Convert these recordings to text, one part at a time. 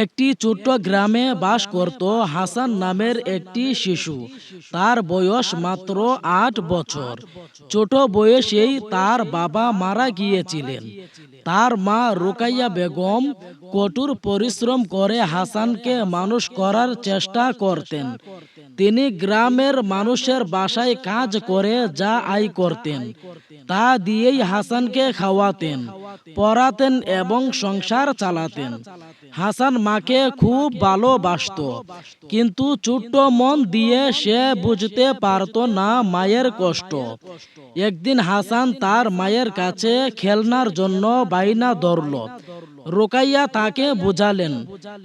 একটি ছোট্ট গ্রামে বাস করত হাসান নামের একটি শিশু। তার বয়স মাত্র আট বছর। ছোট বয়সেই তার বাবা মারা গিয়েছিলেন। তার মা রোকাইয়া বেগম কঠোর পরিশ্রম করে হাসানকে মানুষ করার চেষ্টা করতেন। তিনি গ্রামের মানুষের বাসায় কাজ করে যা আয় করতেন, তা দিয়েই হাসানকে খাওয়াতেন, পড়াতেন এবং সংসার চালাতেন। হাসান মাকে খুব ভালোবাসত, কিন্তু ছোট্ট মন দিয়ে সে বুঝতে পারত না মায়ের কষ্ট। একদিন হাসান তার মায়ের কাছে খেলনার জন্য বাইনা ধরল। রোকাইয়া তাকে বোঝালেন,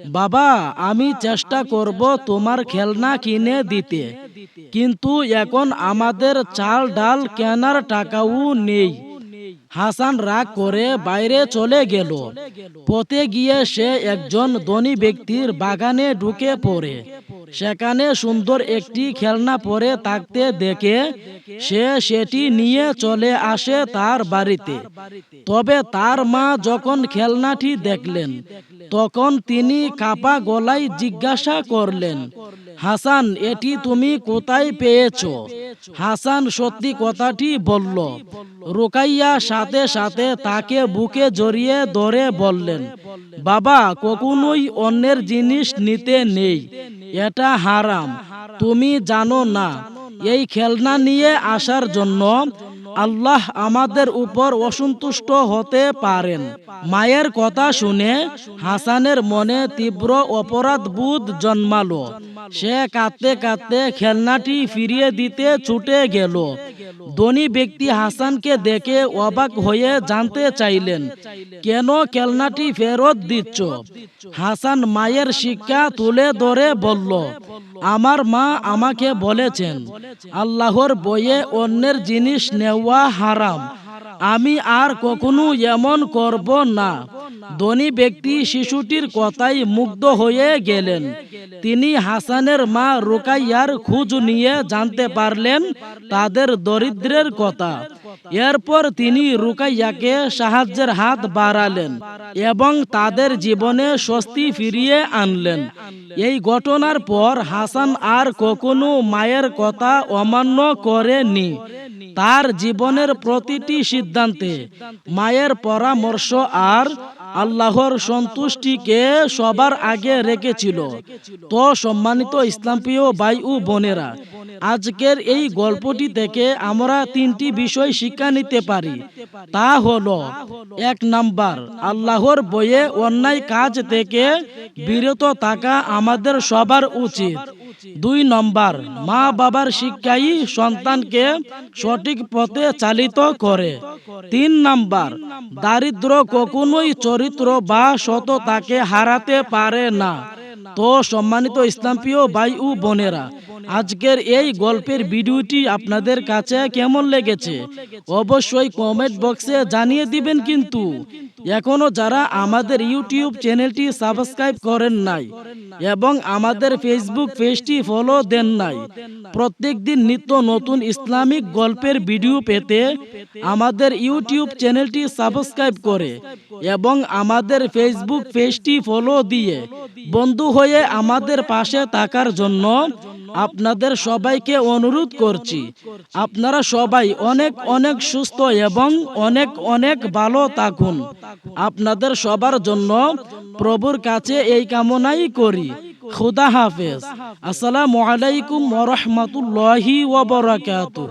বাবা, আমি চেষ্টা করব তোমার খেলনা কিনে দিতে। কিন্তু এখন আমাদের চাল ডাল কেনার টাকাও নেই। হাসান রাগ করে বাইরে চলে গেল। পথে গিয়ে সে একজন ধনী ব্যক্তির বাগানে ঢুকে পড়ে। সেখানে সুন্দর একটি খেলনা পরে থাকতে দেখে সে সেটি নিয়ে চলে আসে তার বাড়িতে। তবে তার মা যখন খেলনাটি দেখলেন, তখন তিনি কাপা গলায় জিজ্ঞাসা করলেন, হাসান, এটি তুমি কোথায় পেয়েছ? হাসান সত্যি কথাটি বলল, রোকাইয়া সাথে সাথে তাকে বুকে জড়িয়ে ধরে বললেন, বাবা, কখনোই অন্যের জিনিস নিতে নেই। এটা হারাম। তুমি জানো না, এই খেলনা নিয়ে আসার জন্য আল্লাহ আমাদের উপর অসন্তুষ্ট হতে পারেন। মায়ের কথা শুনে হাসানের মনে তীব্র অপরাধ বোধ জন্মালো। সে কাঁদতে কাঁদতে খেলনাটি ফিরিয়ে দিতে ছুটে গেল। ধনী ব্যক্তি হাসানকে দেখে অবাক হয়ে জানতে চাইলেন, কেন খেলনাটি ফেরত দিচ্ছ? হাসান মায়ের শিক্ষা তুলে ধরে বলল, আমার মা আমাকে বলেছেন, আল্লাহর বইয়ে অন্যের জিনিস নেওয়া হারাম। আমি আর কখনো এমন করব না। ধনী ব্যক্তি শিশুটির কথাই মুগ্ধ হয়ে গেলেন। তিনি হাসানের মা রোকাইয়ার খোঁজ নিয়ে জানতে পারলেন তাদের দরিদ্রের কথা। এরপর তিনি রুকাইয়াকে সাহায্যের হাত বাড়ালেন এবং তাদের জীবনে স্বস্তি ফিরিয়ে আনলেন। এই ঘটনার পর হাসান আর কখনো মায়ের কথা অমান্য করেনি। তার জীবনের প্রতিটি সিদ্ধান্তে মায়ের পরামর্শ আর আল্লাহর সন্তুষ্টিকে সবার আগে রেখেছিল। তো সম্মানিত ইসলাম প্রিয় ভাই ও বোনেরা, আজকের এই গল্পটি থেকে আমরা তিনটি বিষয় শিক্ষা নিতে পারি। তা হলো, এক নাম্বার, আল্লাহর বইয়ে অন্যায় কাজ থেকে বিরত থাকা আমাদের সবার উচিত। দুই নম্বর, মা বাবার শিক্ষাই সন্তানকে সঠিক পথে চালিত করে। তিন নম্বর, দারিদ্র কখনোই চরিত্র বা সততাকে হারাতে পারে না। তো সম্মানিত ইসলামপ্রিয় ভাই ও বোনেরা, আজকের এই গল্পের ভিডিওটি আপনাদের কাছে কেমন লেগেছে? অবশ্যই কমেন্ট বক্সে জানিয়ে দিবেন কিন্তু এখনও যারা আমাদের ইউটিউব চ্যানেলটি সাবস্ক্রাইব করেন নাই এবং আমাদের ফেসবুক পেজটি ফলো দেন নাই প্রত্যেক দিন নিত্য নতুন ইসলামিক গল্পের ভিডিও পেতে আমাদের ইউটিউব চ্যানেলটি সাবস্ক্রাইব করে এবং আমাদের ফেসবুক পেজটি ফলো দিয়ে বন্ধু হয়ে আমাদের পাশে থাকার জন্য আপনাদের সবাইকে অনুরোধ করছি। আপনারা সবাই অনেক অনেক সুস্থ এবং অনেক অনেক ভালো থাকুন। আপনাদের সবার জন্য প্রভুর কাছে এই কামনাই করি। খুদা হাফেজ। আসসালামু আলাইকুম ওরহমতুল্লাহি ওবরাকাতুহ